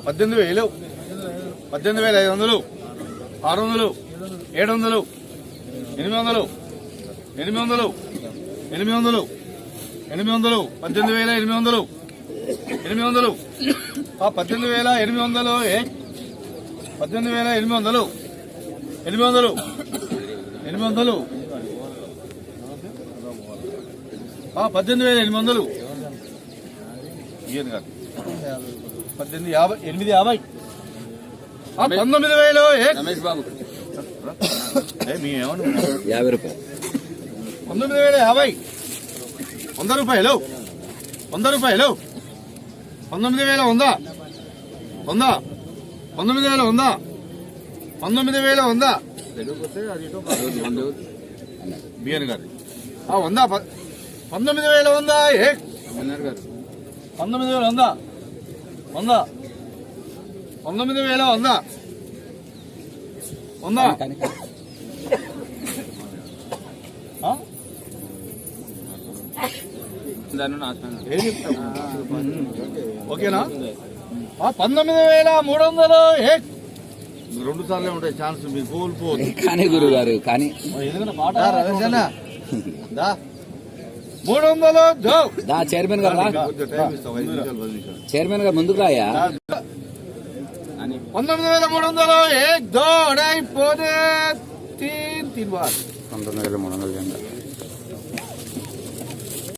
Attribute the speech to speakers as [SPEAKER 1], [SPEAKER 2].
[SPEAKER 1] పద్దెనిమిది వేలు. పద్దెనిమిది వేల ఐదు వందలు ఆరు వందలు ఏడు వందలు ఎనిమిది వందలు ఎనిమిది వందలు ఎనిమిది వందలు ఎనిమిది వందలు పద్దెనిమిది వేల ఎనిమిది వందలు ఎనిమిది వందలు ఆ, పద్దెనిమిది వేల ఎనిమిది వందలు ఏ? పద్దెనిమిది వేల ఎనిమిది వందలు ఎనిమిది వందలు ఎనిమిది వందలు పద్దెనిమిది వేల ఎనిమిది వందలు. కాదు. పద్దెనిమిది యాభై ఎనిమిది యాభై. ఆ, పంతొమ్మిది వేలు ఏ?
[SPEAKER 2] రమేష్ బాబు. యాభై రూపాయలు.
[SPEAKER 1] పంతొమ్మిది వేల యాభై. వంద రూపాయలు. వంద రూపాయలు. పంతొమ్మిది వేల వంద. వంద. పంతొమ్మిది వేల వంద. పంతొమ్మిది వేల వంద. బియ్యన్ గారి ఆ వంద పంతొమ్మిది వేల వంద ఏ? పంతొమ్మిది వేల వంద. వంద. పంతొమ్మిది వేల వంద. వంద. ఆ? ఏం చెప్తావు? ఓకేనా? పంతొమ్మిది వేల మూడు వందలు ఏ? రెండు సార్లే ఉంటాయి ఛాన్స్ మీరు కోల్పోదు
[SPEAKER 2] కానీ గురువు గారు కానీ
[SPEAKER 1] ఎందుకంటే మాట దా. మూడు వందలు
[SPEAKER 2] చైర్మన్ గారు. చైర్మన్ గారు ముందుకు రాయా?
[SPEAKER 1] పంతొమ్మిది వేల మూడు వందలు ఏ దోడైపోతే తీన్ తీన్ బార్
[SPEAKER 2] పంతొమ్మిది వేల మూడు వందల